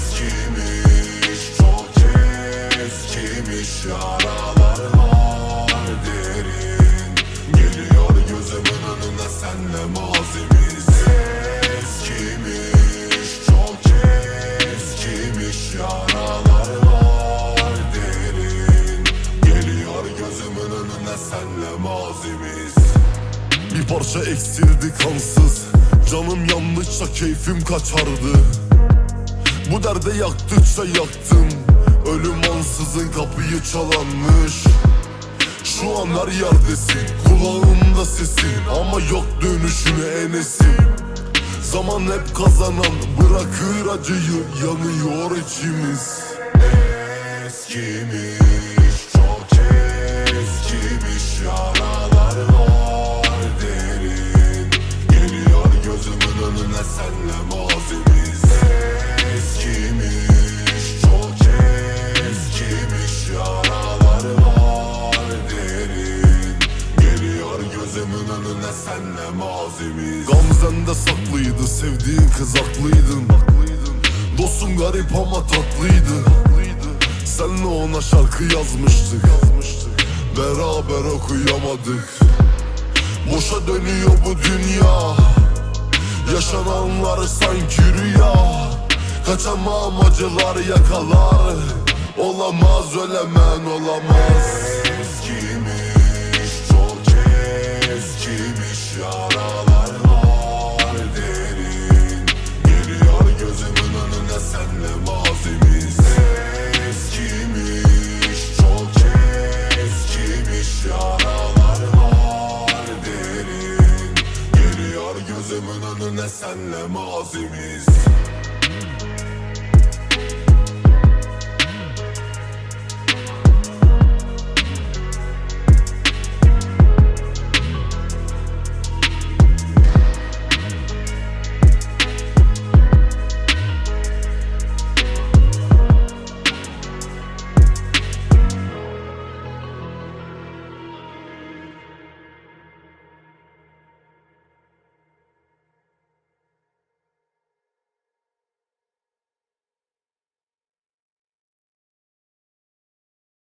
eskimiş Çok eskimiş yaralar var derin. Geliyor gözümün önüne senle mazimiz. Eskimiş çok eskimiş yaralar var derin. Geliyor gözümün önüne senle mazimiz. Bir parça eksildi kansız. Canım yandıkça keyfim kaçardı. Bu derde yaktıkça yaktım. Ölüm ansızın kapıyı çalanmış. Şu an her yerdesin Kulağımda sesin. Ama yok dönüşüne enesim. Zaman hep kazanan Bırakır acıyı Yanıyor içimiz. Eskimiş senle mazimiz Gamzende saklıydı Sevdiğin kız haklıydın. Dostum garip ama tatlıydı. Senle ona şarkı yazmıştık. Beraber okuyamadık. Boşa dönüyor bu dünya. Yaşananlar sanki rüya. Kaçamam acılar yakalar. Olamaz ölemen olamaz. Eskimiş gözümün önüne senle mazimiz